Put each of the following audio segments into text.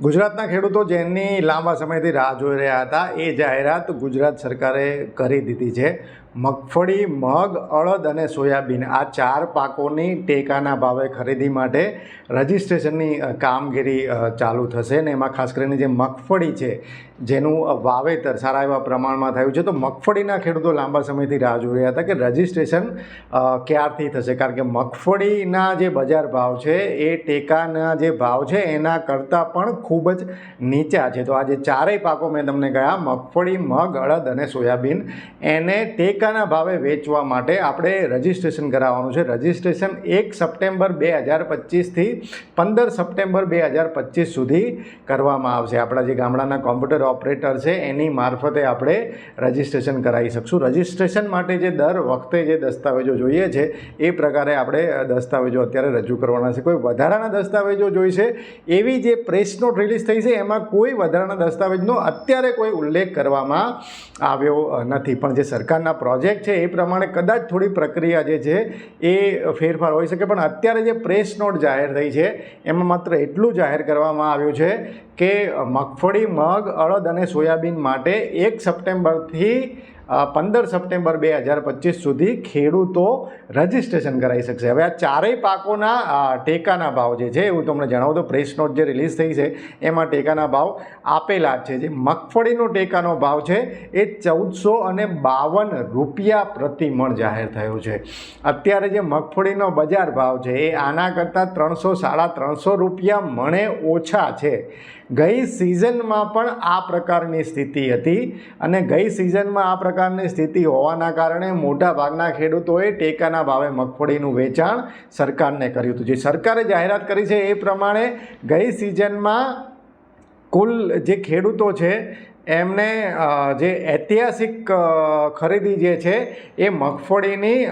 ગુજરાતના ખેડૂતો જેની લાંબા સમયથી રાહ જોઈ રહ્યા હતા, એ જાહેરાત ગુજરાત સરકારે કરી દીધી છે. મગફળી, મગ અડદ અને સોયાબીન આ ચાર પાકોની ટેકાના ભાવે ખરીદી માટે રજિસ્ટ્રેશનની કામગીરી ચાલુ થશે ને એમાં ખાસ કરીને જે મગફળી છે જેનું વાવેતર સારા એવા પ્રમાણમાં થયું છે, તો મગફળીના ખેડૂતો લાંબા સમયથી રાહ જોઈ રહ્યા હતા કે રજિસ્ટ્રેશન ક્યારથી થશે? કારણ કે મગફળીના જે બજાર ભાવ છે, એ ટેકાના જે ભાવ છે, એના કરતાં પણ ખૂબ જ નીચા છે. તો આ જે ચારેય પાકો મેં તમને કહ્યા, મગફળી, મગ અડદ અને સોયાબીન, એને ટેકાના ભાવે વેચવા માટે આપણે રજિસ્ટ્રેશન કરાવવાનું છે. રજિસ્ટ્રેશન એક સપ્ટેમ્બર બે હજાર પચીસથી પંદર સપ્ટેમ્બર બે હજાર પચીસ સુધી કરવામાં આવશે. આપણા જે ગામડાના કોમ્પ્યુટર ઓપરેટર છે, એની મારફતે આપણે રજિસ્ટ્રેશન કરાવી શકશું. રજિસ્ટ્રેશન માટે જે દર વખતે જે દસ્તાવેજો જોઈએ છે, એ પ્રકારે આપણે દસ્તાવેજો અત્યારે રજૂ કરવાના છે. કોઈ વધારાના દસ્તાવેજો જોઈશે, એવી જે પ્રેસ નોટ રિલીઝ થઈ છે, એમાં કોઈ વધારાના દસ્તાવેજનો અત્યારે કોઈ ઉલ્લેખ કરવામાં આવ્યો નથી. પણ જે સરકારના પ્રોજેક્ટ છે એ પ્રમાણે કદાચ થોડી પ્રક્રિયા જે છે એ ફેરફાર હોઈ શકે, પણ અત્યારે જે પ્રેસ નોટ જાહેર થઈ છે, એમાં માત્ર એટલું જાહેર કરવામાં આવ્યું છે કે મગફળી, મગ, અડદ અને સોયાબીન માટે એક સપ્ટેમ્બરથી પંદર સપ્ટેમ્બર બે હજાર પચીસ સુધી ખેડૂતો રજિસ્ટ્રેશન કરાવી શકશે. હવે આ ચારેય પાકોના ટેકાના ભાવ જે છે, એવું તમને જણાવું તો પ્રેસ નોટ જે રિલીઝ થઈ છે, એમાં ટેકાના ભાવ આપેલા છે. જે મગફળીનો ટેકાનો ભાવ છે, એ ચૌદસો અને બાવન રૂપિયા પ્રતિ મણ જાહેર થયો છે. અત્યારે જે મગફળીનો બજાર ભાવ છે, એ આના કરતાં ત્રણસો, સાડા ત્રણસો રૂપિયા મણે ઓછા છે. ગઈ સિઝનમાં પણ આ પ્રકારની સ્થિતિ હતી અને ગઈ સિઝનમાં આ પ્રકારની સ્થિતિ હોવાના કારણે મોટા ભાગના ખેડૂતોએ ટેકાના ભાવે મગફળીનું વેચાણ સરકારને કર્યું હતું. જે સરકારે જાહેરાત કરી છે એ પ્રમાણે ગઈ સિઝનમાં કુલ જે ખેડૂતો છે એમને જે ઐતિહાસિક ખરીદી જે છે, એ મગફળીની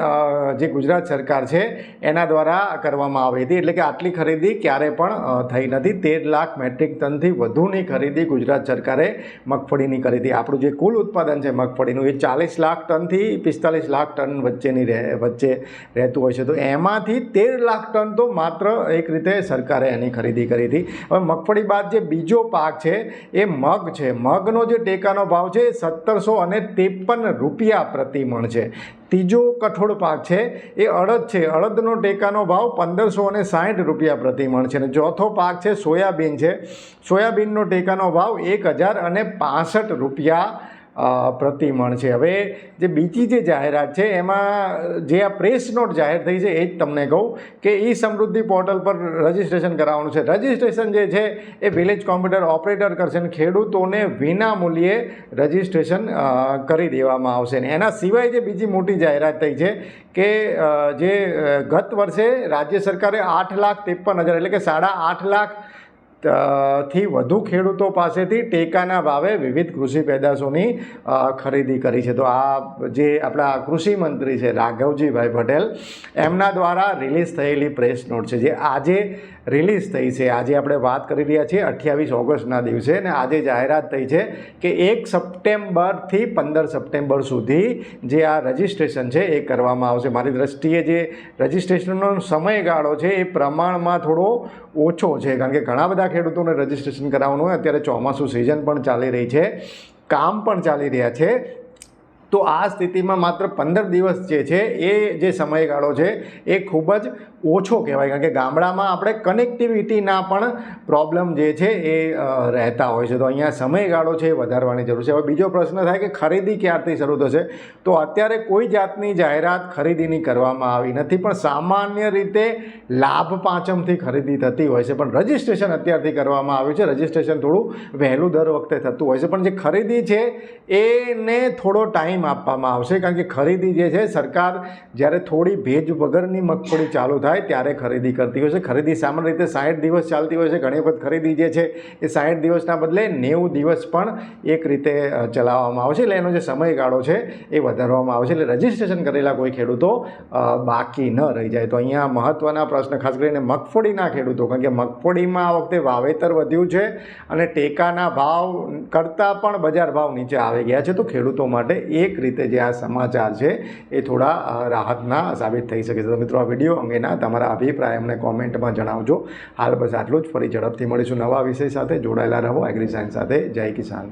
જે ગુજરાત સરકાર છે, એના દ્વારા કરવામાં આવી હતી. એટલે કે આટલી ખરીદી ક્યારે પણ થઈ નથી. તેર લાખ મેટ્રિક ટનથી વધુની ખરીદી ગુજરાત સરકારે મગફળીની કરી હતી. આપણું જે કુલ ઉત્પાદન છે મગફળીનું, એ ચાલીસ લાખ ટનથી પિસ્તાલીસ લાખ ટન વચ્ચેની વચ્ચે રહેતું હોય છે. તો એમાંથી તેર લાખ ટન તો માત્ર એક રીતે સરકારે એની ખરીદી કરી હતી. હવે મગફળી બાદ જે બીજો પાક છે, એ મગ છે. મગનો જે ટેકાનો ભાવ છે સત્તરસો અને ત્રેપન રૂપિયા પ્રતિ મણ છે. ત્રીજો કઠોળ પાક છે એ અડદ છે. અડદનો ટેકાનો ભાવ પંદરસો અને સાઠ રૂપિયા પ્રતિ મણ છે. અને ચોથો પાક છે સોયાબીન છે. સોયાબીનનો ટેકાનો ભાવ એક હજાર અને પાસઠ રૂપિયા અ, પ્રતિ મણ છે. હવે જે બીજી જે જાહેરાત છે એમાં જે આ પ્રેસ નોટ જાહેર થઈ છે એ જ તમને કહું કે ઈ સમૃદ્ધિ પોર્ટલ પર રજિસ્ટ્રેશન કરાવવાનું છે. રજિસ્ટ્રેશન જે છે એ વિલેજ કોમ્પ્યુટર ઓપરેટર કરશે અને ખેડૂતોને વિના મૂલ્યે રજિસ્ટ્રેશન કરી દેવામાં આવશે. ને એના સિવાય જે બીજી મોટી જાહેરાત થઈ છે કે જે ગત વર્ષે રાજ્ય સરકારે આઠ લાખ ત્રેપન હજાર એટલે કે સાડા આઠ લાખ થી વધુ ખેડૂતો પાસેથી ટેકાના ભાવે વિવિધ કૃષિ પેદાશોની ખરીદી કરી છે. તો આ જે આપણા કૃષિ મંત્રી છે રાઘવજીભાઈ પટેલ, એમના દ્વારા રિલીઝ થયેલી પ્રેસ નોટ છે. જે આજે રિલીઝ થઈ છે. આજે આપણે વાત કરી રહ્યા છીએ અઠ્યાવીસ ઓગસ્ટના દિવસે અને આજે જાહેરાત થઈ છે કે એક સપ્ટેમ્બરથી પંદર સપ્ટેમ્બર સુધી જે આ રજિસ્ટ્રેશન છે એ કરવામાં આવશે. મારી દ્રષ્ટિએ જે રજિસ્ટ્રેશનનો સમયગાળો છે એ પ્રમાણમાં થોડો ઓછો છે, કારણ કે ઘણા બધા ખેડૂતોને રજિસ્ટ્રેશન કરાવવાનું હોય, અત્યારે ચોમાસું સિઝન પણ ચાલી રહી છે, કામ પણ ચાલી રહ્યા છે. તો આ સ્થિતિમાં માત્ર પંદર દિવસ જે છે એ જે સમયગાળો છે એ ખૂબ જ ઓછો કહેવાય, કારણ કે ગામડામાં આપણે કનેક્ટિવિટીના પણ પ્રોબ્લેમ જે છે એ રહેતા હોય છે. તો અહીંયા સમયગાળો છે એ વધારવાની જરૂર છે. હવે બીજો પ્રશ્ન થાય કે ખરીદી ક્યારથી શરૂ થશે? તો અત્યારે કોઈ જાતની જાહેરાત ખરીદીની કરવામાં આવી નથી, પણ સામાન્ય રીતે લાભ પાંચમથી ખરીદી થતી હોય છે. પણ રજિસ્ટ્રેશન અત્યારથી કરવામાં આવ્યું છે. રજિસ્ટ્રેશન થોડું વહેલું દર વખતે થતું હોય છે. પણ જે ખરીદી છે, એને થોડો ટાઈમ આપવામાં આવશે. કારણ કે ખરીદી જે છે, સરકાર જ્યારે થોડી ભેજ વગરની મગફળી ચાલુ થાય ત્યારે ખરીદી કરતી હોય છે. ખરીદી સામાન્ય રીતે સાઠ દિવસ ચાલતી હોય છે. ઘણી વખત ખરીદી જે છે એ સાઠ દિવસના બદલે નેવું દિવસ પણ એક રીતે ચલાવવામાં આવે છે. એટલે એનો જે સમયગાળો છે એ વધારવામાં આવે છે. એટલે રજિસ્ટ્રેશન કરેલા કોઈ ખેડૂતો બાકી ન રહી જાય. તો અહીંયા મહત્ત્વના પ્રશ્ન, ખાસ કરીને મગફળીના ખેડૂતો. કારણ કે મગફળીમાં આ વખતે વાવેતર વધ્યું છે અને ટેકાના ભાવ કરતાં પણ બજાર ભાવ નીચે આવી ગયા છે. તો ખેડૂતો માટે એક રીતે જે આ સમાચાર છે એ થોડા રાહતના સાબિત થઈ શકે છે. તો મિત્રો, આ વીડિયો અંગેના તમારા અભિપ્રાય અમને કોમેન્ટમાં જણાવજો. હાલ બસ આટલું જ. ફરી ઝડપથી મળીશું નવા વિષય સાથે. જોડાયેલા રહો. એગ્રી સાયન્સ સાથે. જય કિસાન.